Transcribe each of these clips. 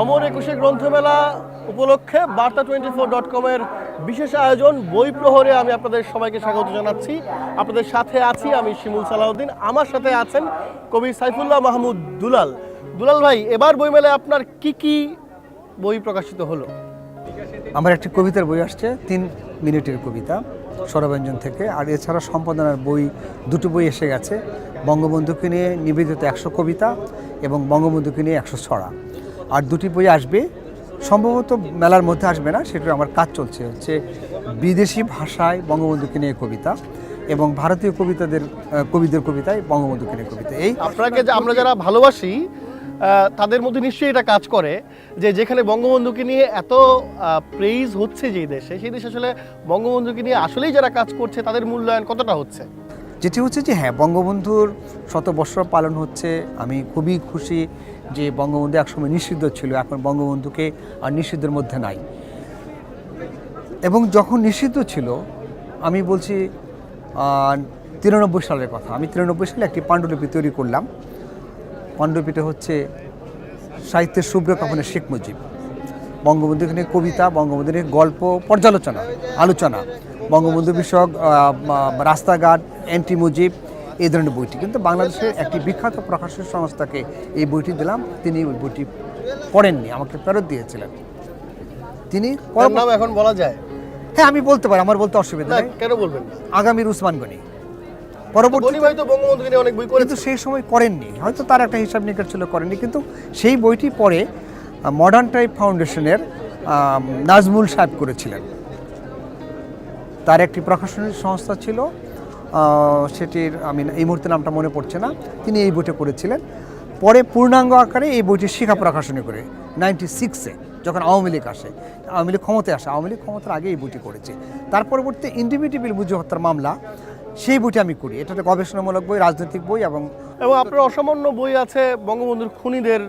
অমর একুশে গ্রন্থমেলা উপলক্ষে বার্তা টোয়েন্টি ফোর ডট কমের বিশেষ আয়োজন, বই প্রহরে আমি আপনাদের সবাইকে স্বাগত জানাচ্ছি। আপনাদের সাথে আছি আমি শিমুল সালাউদ্দিন, আমার সাথে আছেন কবি সাইফুল্লাহ মাহমুদ দুলাল। দুলাল ভাই, এবার বইমেলায় আপনার কি কি বই প্রকাশিত হলো? আমার একটি কবিতার বই আসছে, তিন মিনিটের কবিতা স্বরব্যঞ্জন থেকে। আর এছাড়া সম্পাদনার বই, দুটো বই এসে গেছে। বঙ্গবন্ধুকে নিয়ে নিবেদিত একশো কবিতা এবং বঙ্গবন্ধুকে নিয়ে একশো ছড়া। আর দুটি বই আসবে, সম্ভবত মেলার মধ্যে আসবে না, সেটা আমার কাজ চলছে, হচ্ছে বিদেশি ভাষায় বঙ্গবন্ধুকে নিয়ে কবিতা এবং ভারতীয় কবিতাদের কবিদের কবিতায় বঙ্গবন্ধুকে নিয়ে কবিতা। এই আপনাকে আমরা যারা ভালোবাসি তাদের মধ্যে নিশ্চয়ই এটা কাজ করে যে, যেখানে বঙ্গবন্ধুকে নিয়ে এত প্রেইজ হচ্ছে যেই দেশে, সেই দেশে আসলে বঙ্গবন্ধুকে নিয়ে আসলেই যারা কাজ করছে, তাদের মূল্যায়ন কতটা হচ্ছে? যেটি হচ্ছে যে হ্যাঁ বঙ্গবন্ধুর শত বৎসর পালন হচ্ছে। আমি খুবই খুশি যে বঙ্গবন্ধু একসময় নিষিদ্ধ ছিল। এখন বঙ্গবন্ধুকে আর নিষিদ্ধের মধ্যে নাই। এবং যখন নিষিদ্ধ ছিল, আমি বলছি তিরানব্বই সালের কথা। আমি তিরানব্বই সালে একটি পাণ্ডুলিপি তৈরি করলাম। পাণ্ডুলিপিটা হচ্ছে সাহিত্যের শুভ্র কাপনের শেখ মুজিব। বঙ্গবন্ধু নিয়ে কবিতা বঙ্গবন্ধু নিয়ে গল্প, পর্যালোচনা, আলোচনা। বঙ্গবন্ধু বিষয়ক রাস্তাঘাট অ্যান্টি মুজিব এই ধরনের বইটি। কিন্তু বাংলাদেশের একটি বিখ্যাত প্রকাশন সংস্থাকে এই বইটি দিলাম। তিনি ওই বইটি পড়েননি আমাকে ফেরত দিয়েছিলেন। তিনি নাম এখন বলা যায়? হ্যাঁ আমি বলতে পারি আমার বলতে অসুবিধা নেই। কেন বলবেন? আগামীর উসমান গনি। পরবর্তী অনেক বই কিন্তু সেই সময় করেননি। হয়তো তার একটা হিসাব নিকাশ ছিল করেননি। কিন্তু সেই বইটি পরে মডার্ন টাইপ ফাউন্ডেশনের নাজমুল সাহেব করেছিলেন। তার একটি প্রকাশনী সংস্থা ছিল সেটির আমি এই মুহূর্তে নামটা মনে পড়ছে না, তিনি এই বইটা করেছিলেন পরে পূর্ণাঙ্গ আকারে এই বইটি শিখা প্রকাশনী করে নাইনটি সিক্সে যখন আওয়ামী লীগ আসে। আওয়ামী লীগ ক্ষমতায় আসে, আওয়ামী লীগ ক্ষমতার আগে এই বইটি করেছে। তার পরবর্তী ইন্ডিভিটিবিল বুঝি হত্যার মামলা, সেই বইটি আমি করি। এটা গবেষণামূলক বই, রাজনৈতিক বই এবং এবং আপনার অসামান্য বই আছে বঙ্গবন্ধুর খুনিদের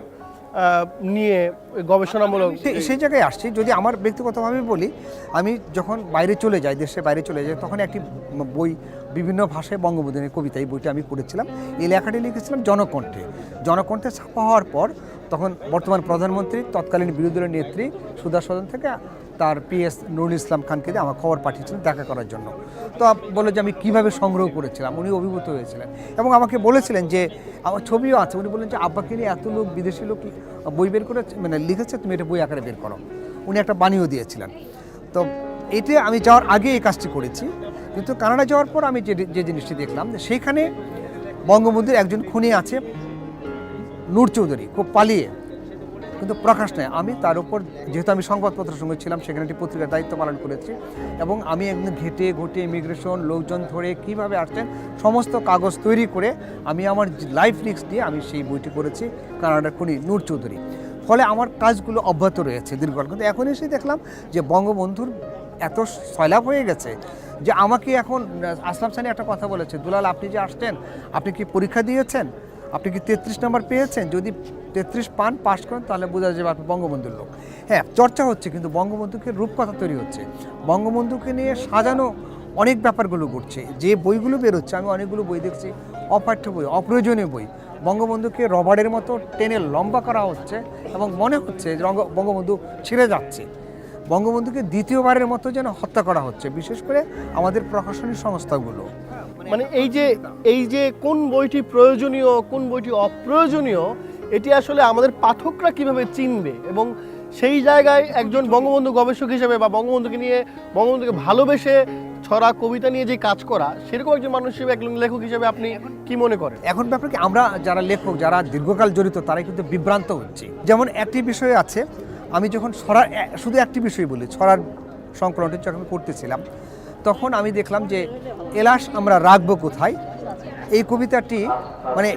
নিয়ে গবেষণামূলক সেই জায়গায় আসছি। যদি আমার ব্যক্তিগতভাবে বলি, আমি যখন বাইরে চলে যাই দেশে বাইরে চলে যাই, তখন একটি বই, বিভিন্ন ভাষায় বঙ্গবন্ধুদের কবিতা, এই বইটা আমি পড়েছিলাম। এই লেখাটি লিখেছিলাম জনকণ্ঠে। জনকণ্ঠে ছাপা হওয়ার পর, তখন বর্তমান প্রধানমন্ত্রী, তৎকালীন বিরোধী দলের নেত্রী সুদাসদন থেকে তার পিএস নুরুল ইসলাম খানকে দিয়ে আমার খবর পাঠিয়েছিলেন দেখা করার জন্য। তো বলল যে আমি কীভাবে সংগ্রহ করেছিলাম, উনি অভিভূত হয়েছিলেন। এবং আমাকে বলেছিলেন যে, আমার ছবিও আছে, উনি বললেন যে, আব্বাকে নিয়ে এত লোক, বিদেশি লোক বই বের করে মানে লিখেছে, তুমি এটা বই আকারে বের করো। উনি একটা বানিয়েও দিয়েছিলেন। তো এতে আমি যাওয়ার আগে এই কাজটি করেছি। কিন্তু কানাডা যাওয়ার পর আমি যে যে জিনিসটি দেখলাম, সেইখানে বঙ্গবন্ধুর একজন খুনি আছে, নূর চৌধুরী, খুব পালিয়ে। কিন্তু প্রকাশ নেয় আমি তার উপর, যেহেতু আমি সংবাদপত্রের সঙ্গে ছিলাম, সেখানে একটি পত্রিকার দায়িত্ব পালন করেছি এবং আমি একদম ঘেটে ঘটে ইমিগ্রেশন লোকজন ধরে কীভাবে আসছেন, সমস্ত কাগজ তৈরি করে আমি আমার লাইফ রিক্স দিয়ে আমি সেই বইটি করেছি, কানাডার খুনি নূর চৌধুরী। ফলে আমার কাজগুলো অব্যাহত রয়েছে দীর্ঘকাল। কিন্তু এখন এসে দেখলাম যে বঙ্গবন্ধুর এত সয়লাভ হয়ে গেছে যে আমাকে এখন আসলাম সানি একটা কথা বলেছে, দুলাল, আপনি যে আসছেন, আপনি কি পরীক্ষা দিয়েছেন? আপনি কি তেত্রিশ নম্বর পেয়েছেন? যদি তেত্রিশ পান পাস করেন, তাহলে বোঝা যাবে আপনি বঙ্গবন্ধুর লোক। হ্যাঁ চর্চা হচ্ছে, কিন্তু বঙ্গবন্ধুকে রূপকথা তৈরি হচ্ছে। বঙ্গবন্ধুকে নিয়ে সাজানো অনেক ব্যাপারগুলো ঘটছে। যে বইগুলো বেরোচ্ছে, আমি অনেকগুলো বই দেখছি, অপাঠ্য বই, অপ্রয়োজনীয় বই। বঙ্গবন্ধুকে রবারের মতো টেনে লম্বা করা হচ্ছে এবং মনে হচ্ছে বঙ্গবন্ধু ছিঁড়ে যাচ্ছে। বঙ্গবন্ধুকে দ্বিতীয়বারের মতো যেন হত্যা করা হচ্ছে, বিশেষ করে আমাদের প্রকাশনী সংস্থাগুলো। মানে এই যে এই যে কোন বইটি প্রয়োজনীয় কোন বইটি অপ্রয়োজনীয় এটি আসলে আমাদের পাঠকরা কীভাবে চিনবে? এবং সেই জায়গায় একজন বঙ্গবন্ধু গবেষক হিসেবে বা বঙ্গবন্ধুকে নিয়ে বঙ্গবন্ধুকে ভালোবেসে ছড়া কবিতা নিয়ে যে কাজ করা সেরকম একজন মানুষ হিসেবে একজন লেখক হিসেবে আপনি কি মনে করেন? এখন ব্যাপার কি আমরা যারা লেখক যারা দীর্ঘকাল জড়িত তারাই কিন্তু বিভ্রান্ত হচ্ছে। যেমন একটি বিষয় আছে আমি যখন ছড়ার শুধু একটি বিষয় বলি ছড়ার সংকলনটি যখন করতেছিলাম তখন আমি দেখলাম যে এলাস আমরা রাখব কোথায়? এই কবিতাটি মানে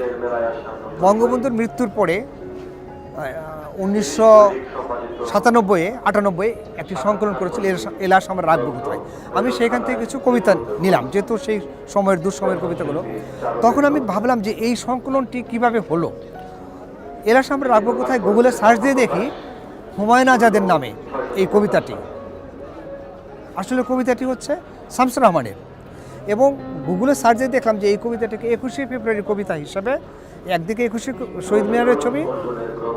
বঙ্গবন্ধুর মৃত্যুর পরে উনিশশো সাতানব্বই আটানব্বই একটি সংকলন করেছিল এলাস আমরা রাখব কোথায়? আমি সেখান থেকে কিছু কবিতা নিলাম, যেহেতু সেই সময়ের দুঃসময়ের কবিতাগুলো। তখন আমি ভাবলাম যে এই সংকলনটি কীভাবে হলো? এলাস আমরা রাখব কোথায়? গুগলে সার্চ দিয়ে দেখি, হুমায়ুন আজাদের নামে এই কবিতাটি। আসলে কবিতাটি হচ্ছে শামসুর রহমানের। এবং গুগলে সার্চে দেখলাম যে এই কবিতাটিকে একুশে ফেব্রুয়ারির কবিতা হিসাবে, একদিকে একুশে শহীদ মিনারের ছবি,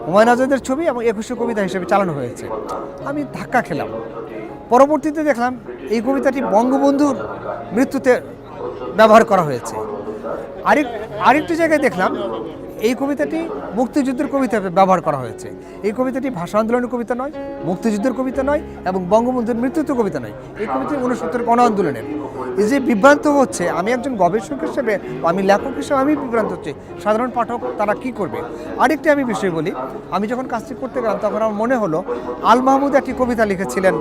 হুমায়ুন আজাদের ছবি এবং একুশে কবিতা হিসেবে চালানো হয়েছে। আমি ধাক্কা খেলাম। পরবর্তীতে দেখলাম এই কবিতাটি বঙ্গবন্ধুর মৃত্যুতে ব্যবহার করা হয়েছে। আরেক আরেকটি জায়গায় দেখলাম এই কবিতাটি মুক্তিযুদ্ধের কবিতা ব্যবহার করা হয়েছে। এই কবিতাটি ভাষা আন্দোলনের কবিতা নয়, মুক্তিযুদ্ধের কবিতা নয় এবং বঙ্গবন্ধুর মৃত্যুত্ব কবিতা নয়। এই কবিতাটি উনসত্তর গণ আন্দোলনের। এই যে বিভ্রান্ত হচ্ছে, আমি একজন গবেষক হিসেবে আমি লেখক হিসেবে আমি বিভ্রান্ত হচ্ছে, সাধারণ পাঠক তারা কি করবে? আরেকটি আমি বিষয় বলি, আমি যখন কাজটি করতে গেলাম তখন আমার মনে হলো, আল মাহমুদ একটি কবিতা লিখেছিলেন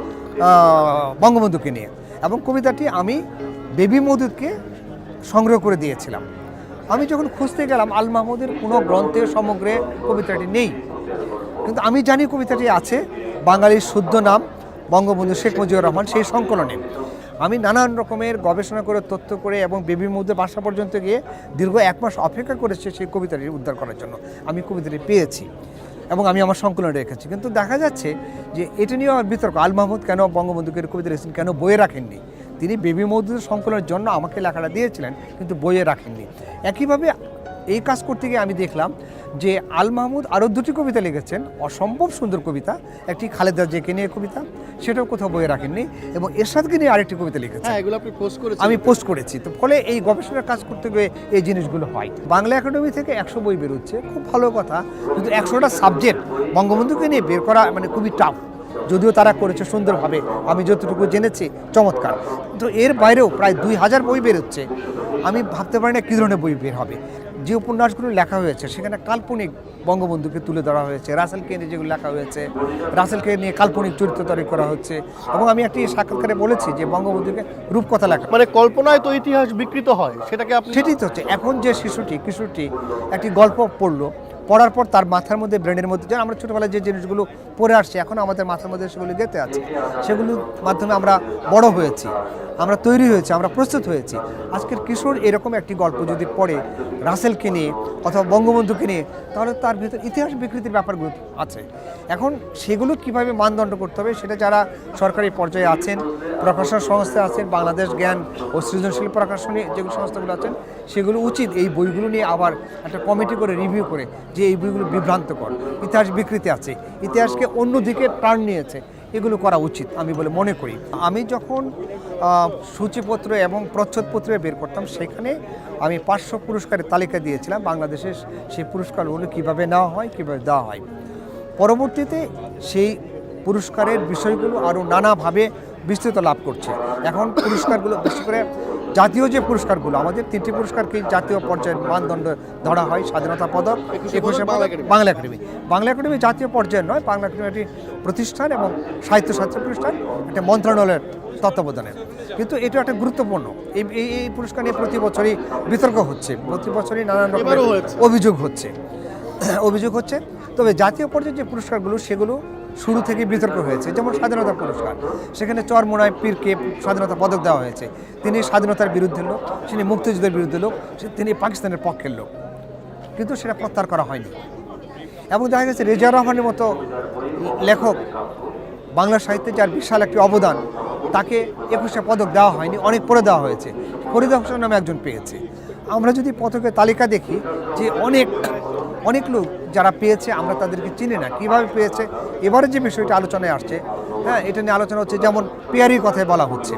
বঙ্গবন্ধুকে নিয়ে এবং কবিতাটি আমি বেবি মধুদকে সংগ্রহ করে দিয়েছিলাম। আমি যখন খুঁজতে গেলাম, আল মাহমুদের কোনো গ্রন্থে সমগ্রে কবিতাটি নেই। কিন্তু আমি জানি কবিতাটি আছে, বাঙালির শুদ্ধ নাম, বঙ্গবন্ধু শেখ মুজিবুর রহমান সেই সংকলনে। আমি নানান রকমের গবেষণা করে, তথ্য করে এবং বেবির মধ্যে বাসা পর্যন্ত গিয়ে দীর্ঘ এক মাস অপেক্ষা করেছে সেই কবিতাটি উদ্ধার করার জন্য। আমি কবিতাটি পেয়েছি এবং আমি আমার সংকলনে রেখেছি। কিন্তু দেখা যাচ্ছে যে এটা নিয়েও আমার বিতর্ক। আল মাহমুদ কেন বঙ্গবন্ধুকে কবিতা লিখেছেন, কেন বইয়ে রাখেননি? তিনি বেবি মৌদুদের সংকলনের জন্য আমাকে লেখাটা দিয়েছিলেন কিন্তু বইয়ে রাখেননি। একইভাবে এই কাজ করতে গিয়ে আমি দেখলাম যে আল মাহমুদ আরও দুটি কবিতা লিখেছেন অসম্ভব সুন্দর কবিতা একটি খালেদা জেকে নিয়ে কবিতা সেটাও কোথাও বইয়ে রাখেননি এবং এরশাদকে নিয়ে আরেকটি কবিতা লিখেছেন। হ্যাঁ এগুলো আপনি পোস্ট করেছেন। আমি পোস্ট করেছি তো ফলে এই গবেষণার কাজ করতে গিয়ে এই জিনিসগুলো হয়। বাংলা একাডেমি থেকে একশো বই বেরোচ্ছে খুব ভালো কথা কিন্তু একশোটা সাবজেক্ট বঙ্গবন্ধুকে নিয়ে বের করা মানে খুবই টাফ যদিও তারা করেছে সুন্দরভাবে। আমি যতটুকু জেনেছি চমৎকার। তো এর বাইরেও প্রায় দুই হাজার বই বেরোচ্ছে। আমি ভাবতে পারি না কী ধরনের বই বের হবে। যে উপন্যাসগুলো লেখা হয়েছে সেখানে কাল্পনিক বঙ্গবন্ধুকে তুলে ধরা হয়েছে রাসেলকে নিয়ে যেগুলো লেখা হয়েছে রাসেলকে নিয়ে কাল্পনিক চরিত্র তৈরি করা হচ্ছে এবং আমি একটি সাক্ষাৎকারে বলেছি যে বঙ্গবন্ধুকে রূপকথা লেখা মানে কল্পনায় তো ইতিহাস বিকৃত হয় সেটাকে সেটাই তো হচ্ছে। এখন যে শিশুটি কিশোরটি একটি গল্প পড়ল পড়ার পর তার মাথার মধ্যে, ব্রেনের মধ্যে যেন আমরা ছোটোবেলায় যে জিনিসগুলো পড়ে আসছি, এখন আমাদের মাথার মধ্যে সেগুলো গেঁথে আছে। সেগুলোর মাধ্যমে আমরা বড় হয়েছি, আমরা তৈরি হয়েছি, আমরা প্রস্তুত হয়েছি। আজকের কিশোর এরকম একটি গল্প যদি পড়ে, রাসেলকে নিয়ে অথবা বঙ্গবন্ধুকে নিয়ে, তাহলে তার ভিতর ইতিহাস বিকৃতির ব্যাপারগুলো আছে। এখন সেগুলো কীভাবে মানদণ্ড করতে হবে সেটা যারা সরকারি পর্যায়ে আছেন, প্রকাশন সংস্থা আছেন, বাংলাদেশ জ্ঞান ও সৃজনশীল প্রকাশনী যেগুলো সংস্থাগুলো আছেন, সেগুলো উচিত এই বইগুলো নিয়ে আবার একটা কমিটি করে রিভিউ করে যে এই বইগুলো বিভ্রান্তকর, ইতিহাস বিকৃতি আছে, ইতিহাসকে অন্যদিকে টার্ন নিয়েছে, এগুলো করা উচিত আমি বলে মনে করি। আমি যখন সূচিপত্র এবং প্রচ্ছদপত্রে বের করতাম, সেখানে আমি পাঁচশো পুরস্কারের তালিকা দিয়েছিলাম, বাংলাদেশের সেই পুরস্কারগুলো কীভাবে নেওয়া হয়, কীভাবে দেওয়া হয়। পরবর্তীতে সেই পুরস্কারের বিষয়গুলো আরও নানাভাবে বিস্তৃত লাভ করছে। এখন পুরস্কারগুলো বিশেষ করে জাতীয় যে পুরস্কারগুলো আমাদের তিনটি পুরস্কারকে জাতীয় পর্যায়ের মানদণ্ড ধরা হয় স্বাধীনতা পদক একুশে বাংলা একাডেমি। বাংলা একাডেমি জাতীয় পর্যায়ের নয় বাংলা একাডেমি একটি প্রতিষ্ঠান এবং সাহিত্য শাস্ত্র প্রতিষ্ঠান একটা মন্ত্রণালয়ের তত্ত্বাবধানের কিন্তু এটা একটা গুরুত্বপূর্ণ। এই এই- এই পুরস্কার নিয়ে প্রতি বছরই বিতর্ক হচ্ছে প্রতি বছরই নানান রকমের অভিযোগ হচ্ছে। অভিযোগ হচ্ছে। তবে জাতীয় পর্যায়ে যে পুরস্কারগুলো, সেগুলো শুরু থেকে বিতর্ক হয়েছে। যেমন স্বাধীনতা পুরস্কার। সেখানে চরমোনায় পীরকে স্বাধীনতা পদক দেওয়া হয়েছে। তিনি স্বাধীনতার বিরুদ্ধে লোক, তিনি মুক্তিযুদ্ধের বিরুদ্ধে লোক তিনি পাকিস্তানের পক্ষের লোক। কিন্তু সেটা প্রত্যাহার করা হয়নি। এবং দেখা গেছে রেজা রহমানের মতো লেখক বাংলা সাহিত্যে যার বিশাল একটি অবদান, তাকে একুশে পদক দেওয়া হয়নি, অনেক পরে দেওয়া হয়েছে। ফরিদ হোসেন নামে একজন পেয়েছে। আমরা যদি পদকের তালিকা দেখি, যে অনেক অনেক লোক যারা পেয়েছে, আমরা তাদেরকে চিনি না। কীভাবে পেয়েছে? এবারে যে বিষয়টা আলোচনায় আসছে হ্যাঁ এটা নিয়ে আলোচনা হচ্ছে, যেমন পেয়ারির কথাই বলা হচ্ছে।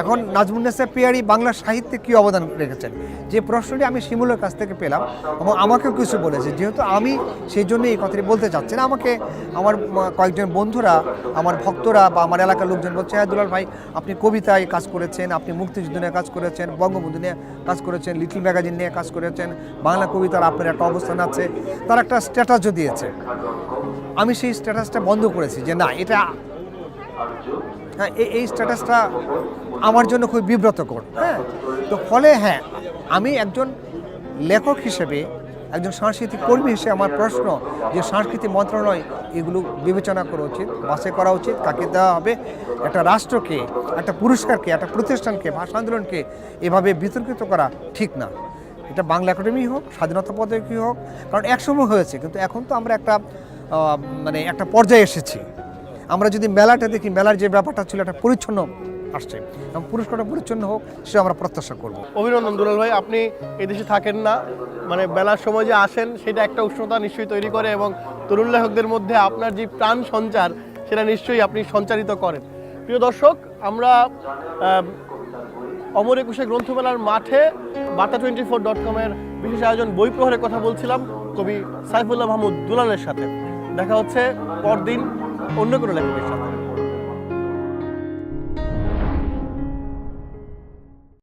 এখন নাজমুন্নেসা পেয়ারি বাংলা সাহিত্যে কী অবদান রেখেছেন? যে প্রশ্নটি আমি শিমুলের কাছ থেকে পেলাম, এবং আমাকেও কিছু বলেছে। যেহেতু আমি সেই জন্য এই কথাটি বলতে চাচ্ছি না, আমাকে আমার কয়েকজন বন্ধুরা, আমার ভক্তরা বা আমার এলাকার লোকজন বলছে হ্যাঁ দুলাল ভাই, আপনি কবিতায় কাজ করেছেন, আপনি মুক্তিযুদ্ধ নিয়ে কাজ করেছেন, বঙ্গবন্ধু নিয়ে কাজ করেছেন, লিটল ম্যাগাজিন নিয়ে কাজ করেছেন, বাংলা কবিতার আপনার একটা অবস্থান আছে। তার একটা স্ট্যাটাসও দিয়েছে আমি সেই স্ট্যাটাসটা বন্ধ করেছি যে না, এটা হ্যাঁ এই- স্ট্যাটাসটা আমার জন্য খুব বিব্রতকর হ্যাঁ। তো ফলে হ্যাঁ আমি একজন লেখক হিসেবে, একজন সাংস্কৃতিক কর্মী হিসেবে আমার প্রশ্ন যে সাংস্কৃতিক মন্ত্রণালয় এগুলো বিবেচনা করা উচিত বাসে করা উচিত, কাকে দেওয়া হবে, একটা রাষ্ট্রকে, একটা পুরস্কারকে, একটা প্রতিষ্ঠানকে, ভাষা আন্দোলনকে এভাবে বিতর্কিত করা ঠিক না। এটা বাংলা একাডেমি হোক, স্বাধীনতা পদকই হোক, কারণ একসময় হয়েছে, কিন্তু এখন তো আমরা একটা মানে একটা পর্যায়ে এসেছি। আমরা যদি মেলাটা দেখি, মেলার যে ব্যাপারটা ছিল, একটা পরিচ্ছন্ন আসছে। এবং পুরস্কারটা পরিচ্ছন্ন হোক সে আমরা প্রত্যাশা করব। অভিনন্দন দুলাল ভাই, আপনি এদেশে থাকেন না। মানে বেলার সময় যে আসেন, সেটা একটা উষ্ণতা নিশ্চয়ই তৈরি করে এবং তরুণ লেখকদের মধ্যে আপনার যে প্রাণ সঞ্চার, সেটা নিশ্চয়ই আপনি সঞ্চারিত করেন। প্রিয় দর্শক, আমরা অমর একুশে গ্রন্থমেলার মাঠে বার্তা টোয়েন্টি ফোর ডট কমের বিশেষ আয়োজন বই প্রহরের কথা বলছিলাম কবি সাইফুল্লাহ মাহমুদ দুলালের সাথে। দেখা হচ্ছে পরদিন অন্য কোনো লেখকের সাথে।